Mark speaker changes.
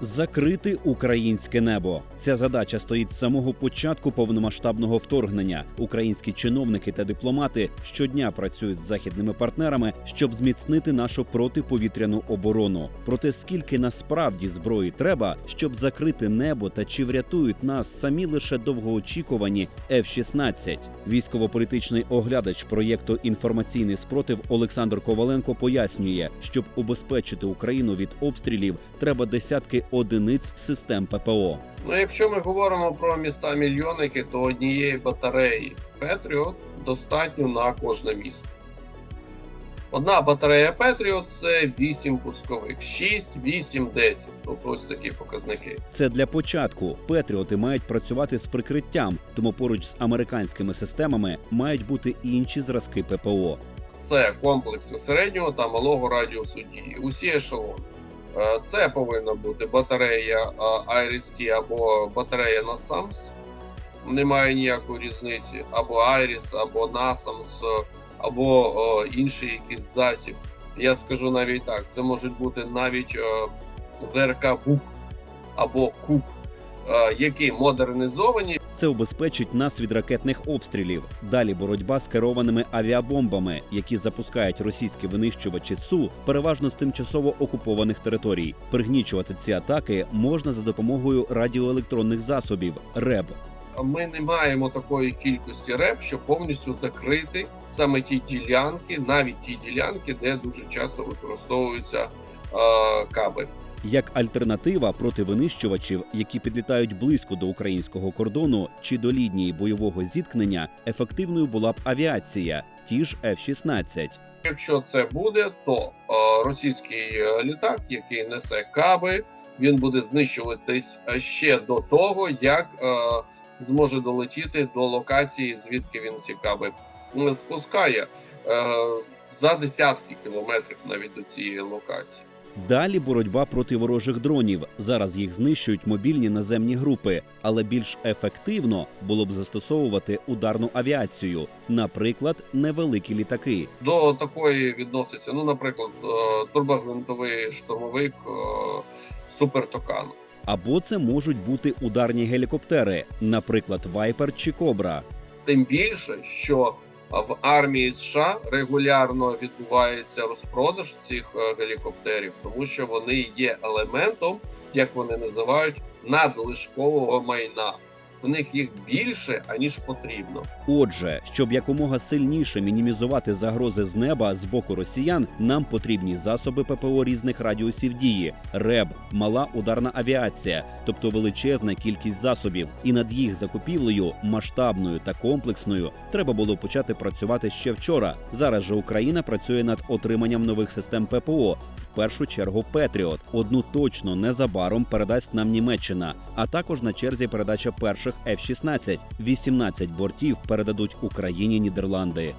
Speaker 1: закрити українське небо. Ця задача стоїть з самого початку повномасштабного вторгнення. Українські чиновники та дипломати щодня працюють з західними партнерами, щоб зміцнити нашу протиповітряну оборону. Проте скільки насправді зброї треба, щоб закрити небо та чи врятують нас самі лише довгоочікувані F-16? Військово-політичний оглядач проєкту Інформаційний спротив Олександр Коваленко пояснює, щоб убезпечити Україну від обстрілів, треба десятки одиниць систем ППО.
Speaker 2: Ну, якщо ми говоримо про міста мільйонники, то однієї батареї Петріот достатньо на кожне місто. Одна батарея Петріот це 8 пускових, 6, 8, 10. Тобто ось такі показники.
Speaker 1: Це для початку. Петріоти мають працювати з прикриттям, тому поруч з американськими системами мають бути інші зразки ППО.
Speaker 2: Це комплекси середнього та малого радіусу дії. Усі ешелони. Е, Це повинна бути батарея е, Iris-T або батарея NASAMS. Немає ніякої різниці. Або Iris, або NASAMS, або о, інший якийсь засіб. Я скажу навіть так: це можуть бути навіть е, ЗРК БУК або КУК, е, які модернізовані
Speaker 1: Це убезпечить нас від ракетних обстрілів. Далі боротьба з керованими авіабомбами, які запускають російські винищувачі СУ, переважно з тимчасово окупованих територій. Пригнічувати ці атаки можна за допомогою радіоелектронних засобів РЕБ.
Speaker 2: ми не маємо такої кількості реп, щоб повністю закрити саме ті ділянки, навіть ті ділянки, де дуже часто використовуються е, каби.
Speaker 1: Як альтернатива проти винищувачів, які підлітають близько до українського кордону чи до лінії бойового зіткнення, ефективною була б авіація, ті ж F-16.
Speaker 2: Якщо це буде, то е, російський е, літак, який несе каби, він буде знищуватись е, ще до того, як зможе долетіти до локації, звідки він ці каби спускає за десятки кілометрів навіть до цієї локації.
Speaker 1: Далі боротьба проти ворожих дронів. Зараз їх знищують мобільні наземні групи, але більш ефективно було б застосовувати ударну авіацію, наприклад, невеликі літаки.
Speaker 2: До такої відноситься, ну, наприклад, е, турбогвинтовий штурмовик е, Супер Токан.
Speaker 1: Або це можуть бути ударні гелікоптери, наприклад, Вайпер чи Кобра.
Speaker 2: Тим більше, що в армії США регулярно відбувається розпродаж цих е, гелікоптерів, тому що вони є елементом, як вони називають, надлишкового майна. В них їх більше аніж потрібно.
Speaker 1: Отже, щоб якомога сильніше мінімізувати загрози з неба з боку росіян, нам потрібні засоби ППО різних радіусів дії, РЕБ, мала ударна авіація, тобто величезна кількість засобів. І над їх закупівлею масштабною та комплексною треба було почати працювати ще вчора. Зараз же Україна працює над отриманням нових систем ППО. В першу чергу Петріот. Одну точно незабаром передасть нам Німеччина, а також на черзі передача перших F-16. 18 бортів передадуть Україні Нідерланди.